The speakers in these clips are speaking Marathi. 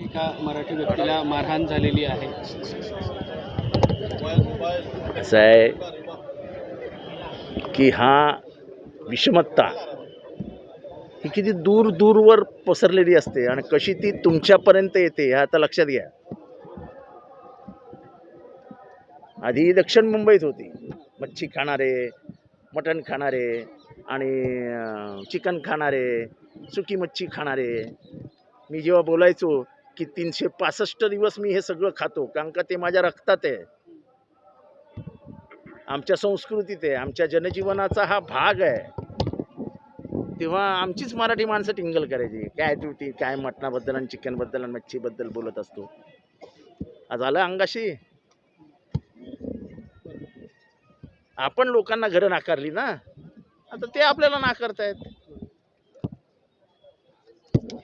एका मराठी व्यक्तीला मारहाण झालेली आहे. असं आहे की हा विषमत्ता ही किती दूर दूरवर पसरलेली असते आणि कशी ती तुमच्यापर्यंत येते ह्या आता लक्षात घ्या. आधी दक्षिण मुंबईत होती. मच्छी खाणारे मटण खाणारे आणि चिकन खाणारे सुकी मच्छी खाणारे. मी जेव्हा बोलायचो की तीनशे पासष्ट दिवस मी हे सगळं खातो कारण का ते माझ्या रक्तात आहे. आमच्या संस्कृतीत आहे आमच्या जनजीवनाचा हा भाग आहे. तेव्हा आमचीच मराठी माणसं टिंगल करायची काय तू ती काय मटणाबद्दल आणि चिकनबद्दल आणि मच्छीबद्दल बोलत असतो. आज आलं अंगाशी? आपण लोकांना घरं नाकारली ना? आता ते आपल्याला नाकारतायत.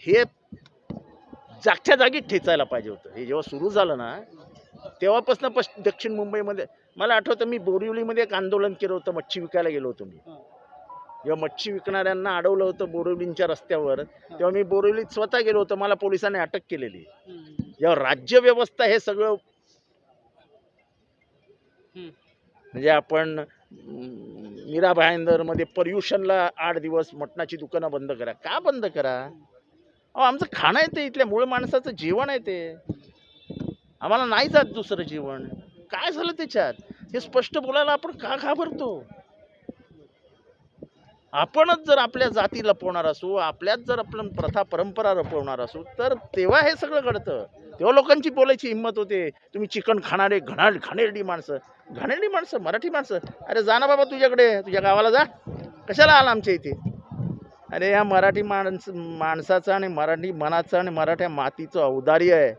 हे जागच्या जागी ठेचायला पाहिजे होतं. हे जेव्हा सुरू झालं ना तेव्हापासून पश दक्षिण मुंबईमध्ये मला आठवतं मी बोरिवलीमध्ये एक आंदोलन केलं होतं मच्छी विकायला गेलो होतो मी. जेव्हा मच्छी विकणाऱ्यांना अडवलं होतं बोरिवलींच्या रस्त्यावर तेव्हा मी बोरिवलीत स्वतः गेलो होतो मला पोलिसांनी अटक केलेली. जेव्हा राज्य व्यवस्था हे सगळं म्हणजे आपण मीरा भाईंदरमध्ये पर्युषणला आठ दिवस मटणाची दुकानं बंद करा. का बंद करा? अहो आमचं खाणं आहे ते इथल्या मूळ माणसाचं जेवण आहे ते. आम्हाला नाही जात दुसरं जेवण. काय झालं त्याच्यात? हे स्पष्ट बोलायला आपण का घाबरतो? आपणच जर आपल्या जाती लपवणार असू आपल्यात जर आपण प्रथा परंपरा लपवणार असू तर तेव्हा हे सगळं घडतं. तेव्हा लोकांची बोलायची हिंमत होते. तुम्ही चिकन खाणारे घणा घाणेरडी माणसं. घाणेरडी माणसं मराठी माणसं. अरे जा ना बाबा तुझ्याकडे. तुझ्या गावाला जा. कशाला आला आमच्या इथे? अरे या मराठी माणस माणसाचं आणि मराठी मनाचं आणि मराठ्या मातीचं औदार्य आहे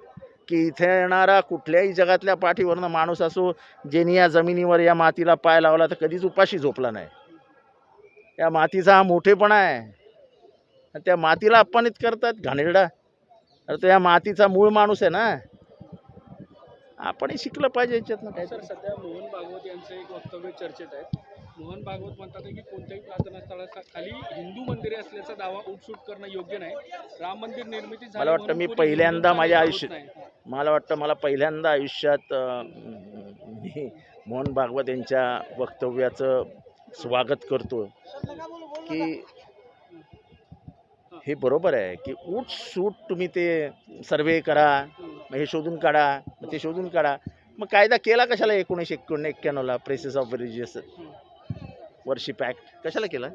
की इथे येणारा कुठल्याही जगातल्या पाठीवरनं माणूस असो ज्यांनी या जमिनीवर या मातीला पाय लावला तर कधीच उपाशी झोपला नाही. या मातीचा हा मोठेपणा आहे. आणि त्या मातीला अपमानित करतात? घाणेरडा. अरे तो या मातीचा मूळ माणूस आहे ना. आपणही शिकलं पाहिजे याच्यातनं काय सर सध्या मोहन भागवत यांचं एक वक्तव्य चर्चेत आहे. मोहन भागवत म्हणतात की कोणत्याही प्रार्थना स्थळाखाली हिंदू मंदिरे असल्याचा दावा उठसूट करणं योग्य नाही. राम मंदिर निर्मिती मला वाटतं मी पहिल्यांदा माझ्या आयुष्यात-. मला वाटतं मला पहिल्यांदा आयुष्यात मी मोहन भागवत यांच्या वक्तव्याचं स्वागत करतो की हे बरोबर आहे की उठ सूट तुम्ही ते सर्वे करा मग हे शोधून काढा मग ते शोधून काढा. मग कायदा केला कशाला एकोणीसशे एकोण एक्क्याण्णवला places of religious worship act कशाला केला?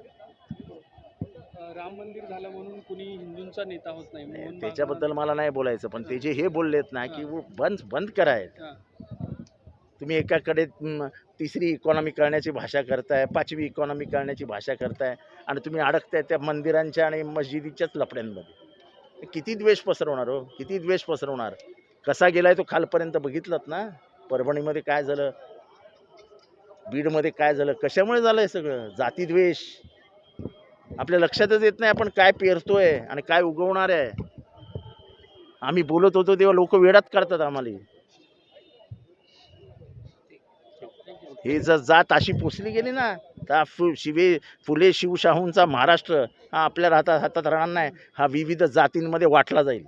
राम मंदिर झालं म्हणून कुणी हिंदूंचा नेता होत नाही मोहन त्याच्याबद्दल मला नाही बोलायचं पण ते जे हे बोललेत ना की वो बंद बंद करायत. तुम्ही एकाकडे तिसरी इकॉनॉमी करण्याची भाषा करताय पाचवी इकॉनॉमी करण्याची भाषा करताय आणि तुम्ही अडकताय त्या मंदिरांच्या आणि मस्जिदीच्याच लफड्यांमध्ये किती द्वेष पसरवणार हो? किती द्वेष पसरवणार? कसा गेलाय तो खालपर्यंत बघितलात ना? परभणीमध्ये काय झालं? बीडमध्ये काय झालं? कशामुळे झालं आहे सगळं? जातीद्वेष आपल्या लक्षातच येत नाही आपण काय पेरतोय आणि काय उगवणार आहे. आम्ही बोलत होतो तेव्हा लोक वेडात काढतात आम्हाला. हे जर जात अशी पोचली गेली ना तर फु शिवे फुले शिवशाहूंचा महाराष्ट्र हा आपल्या हातात हातात राहणार नाही. हा विविध जातींमध्ये वाटला जाईल.